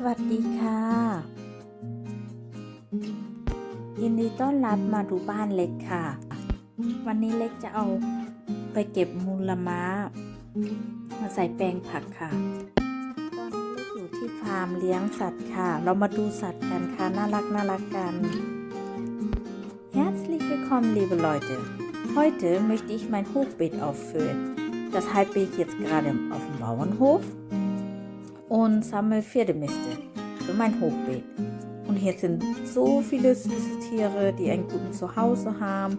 สวัสดีค่ะ ยินดีต้อนรับมาดูบ้านเล็กค่ะ วันนี้เล็กจะเอาไปเก็บมูลม้า มาใส่แปลงผักค่ะ ตอนนี้เล็กอยู่ที่ฟาร์มเลี้ยงสัตว์ค่ะ เรามาดูสัตว์กันค่ะ น่ารักน่ารักกัน Herzlich willkommen, liebe Leute. Heute möchte ich mein Hochbeet auffüllen. Deshalb bin ich jetzt gerade auf dem Bauernhof und sammle Pferdemiste für mein Hochbeet. Und hier sind so viele süße Tiere, die ein gutes Zuhause haben.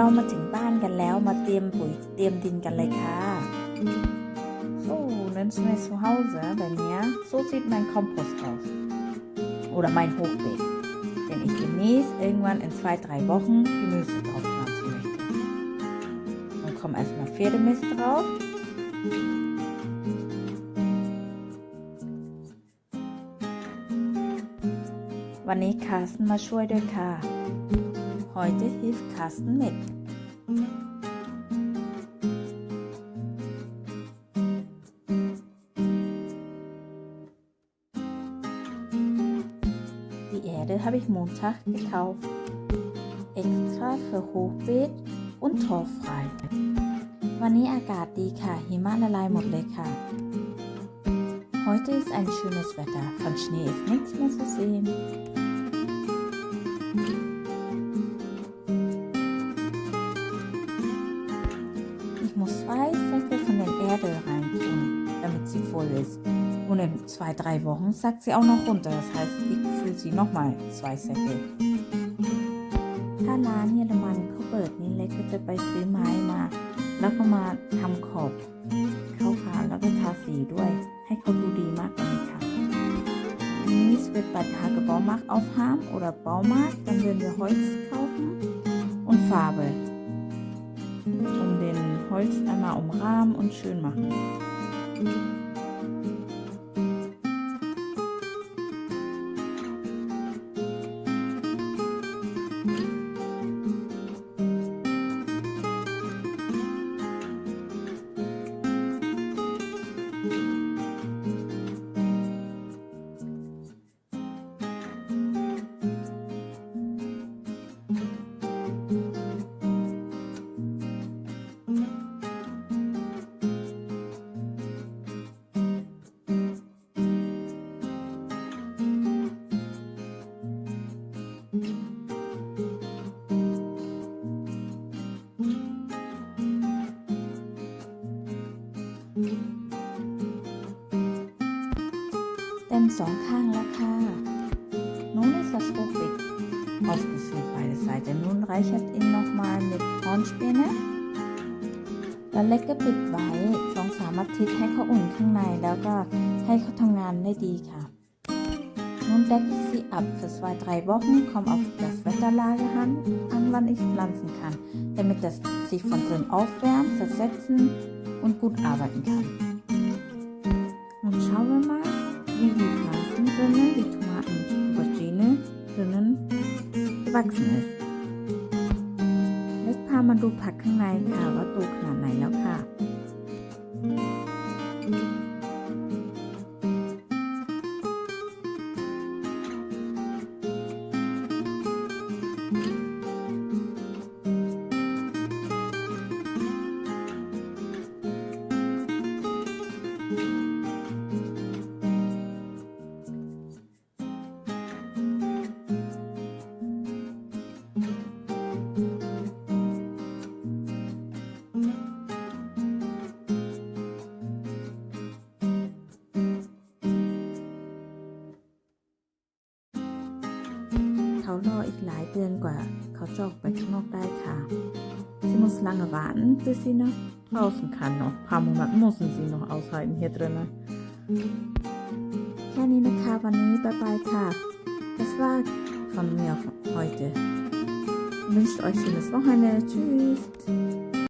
เรามาถึงบ้านกันแล้วมาเตรียมปุ๋ยเตรียมดินกันเลยค่ะ So, dann sind wir zu Hause bei mir. So sieht mein Kompost aus. Oder mein Hochbeet. Den ich demnächst irgendwann in zwei, drei Wochen Gemüse drauf pflanzen möchte. Dann kommt erstmal Pferdemist drauf. Wann Carsten mal ช่วยด้วยค่ะ Heute hilft Carsten mit. Die Erde habe ich Montag gekauft. Extra für Hochbeet und torffrei. วันนี้อากาศดีค่ะ หิมะละลายหมดเลยค่ะ Heute ist ein schönes Wetter. Von Schnee ist nichts mehr zu sehen. Ich muss zwei Säcke von der Erde reintun, damit sie voll ist. Und in zwei, drei Wochen sackt sie auch noch runter. Das heißt, ich fülle sie nochmal zwei Säcke. ถ้าร้านเยอรมันเขาเปิดนี่เล็กก็จะไปซื้อไม้มา แล้วก็มาทำขอบเข้าขาแล้วก็ทาสีด้วย ให้เขาดูดีมากกว่านี้ค่ะ Dies wird bei Tage Baumarkt aufhaben oder Baumarkt, dann werden wir Holz kaufen und Farbe um den Holz einmal umrahmen und schön machen. Denn สองข้างแล้วค่ะ Nun ist das Hochbeet ausgefüllt beide Seiten. Nun reichert ihn nochmal mit Hornspäne แล้วเล็กก็ปิดไว้สองสามอาทิตย์ให้เขาอุ่นข้างในแล้วก็ ให้เขาทำงานได้ดีค่ะ Nun decke ich sie ab. Für zwei, drei Wochen kommt auf das Wetterlage an, an, wann ich pflanzen kann, damit das sich von drin aufwärmt, zersetzen und gut arbeiten kann. Gewachsen ist. เล็กพามาดูผักข้างในค่ะว่าโตขนาดไหนแล้วค่ะ รออีกหลายเดือนกว่า เขาจะออกไปข้างนอกได้ค่ะ Sie muss lange warten, bis sie nach draußen kann. Noch ein paar Monate müssen sie noch aushalten hier drinnen. แค่นี้นะคะวันนี้บายบายค่ะ Das war von mir heute. Ich wünsche euch schönes Wochenende. Tschüss.